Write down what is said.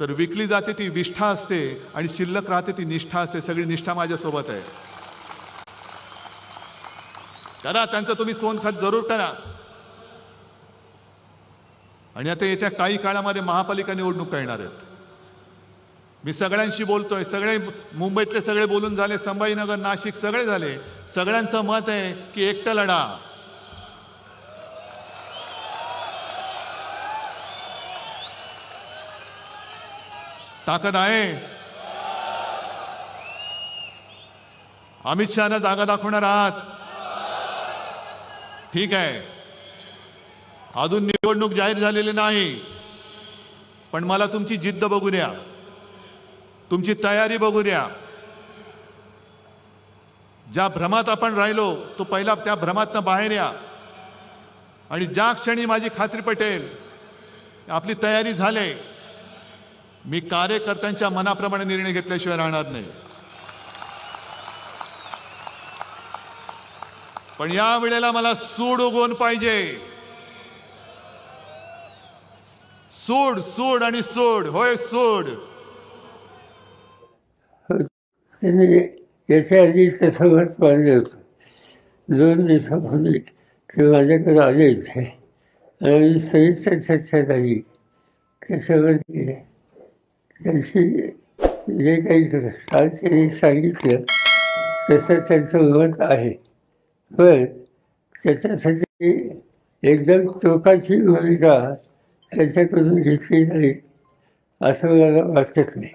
तर विकली जाते ती विष्ठा असते आणि शिल्लक राहते ती निष्ठा असते. सगळी निष्ठा माझ्यासोबत आहे. करा त्यांचं तुम्ही सोनखत जरूर करा. आणि आता येत्या काही काळामध्ये महापालिका निवडणुका येणार आहेत. मी सगळ्यांशी बोलतोय. सगळे मुंबईतले सगळे बोलून झाले संभाजीनगर नाशिक सगळे झाले. सगळ्यांचं मत आहे की एकटं लढा. ताकद आहे. अमित शहाना जागा दाखवणार आहात. ठीक आहे. अजून निवडणूक जाहीर झालेली नाही. पण मला तुमची जिद्द बघू द्या. तुमची तयारी बघू द्या. ज्या भ्रमात आपण राहिलो तो पहिला त्या भ्रमातनं बाहेर या. आणि ज्या क्षणी माझी खात्री पटेल आपली तयारी झाले मी कार्यकर्त्यांच्या मनाप्रमाणे निर्णय घेतल्याशिवाय राहणार नाही. पण या वेळेला मला सूड उगवून पाहिजे. सूड सूड आणि सूड. होय सूड. त्यांनी याच्या आधी तसं मत होतं. दोन दिवसापूर्वी ते माझ्याकडे आले इथे आणि सविस्तर चर्चा झाली. त्याच्यामध्ये त्यांची जे काही काल त्यांनी सांगितलं तसं त्यांचं मत आहे. पण त्याच्यासाठी एकदम टोकाची भूमिका त्यांच्याकडून घेतली जाईल असं मला वाटत नाही.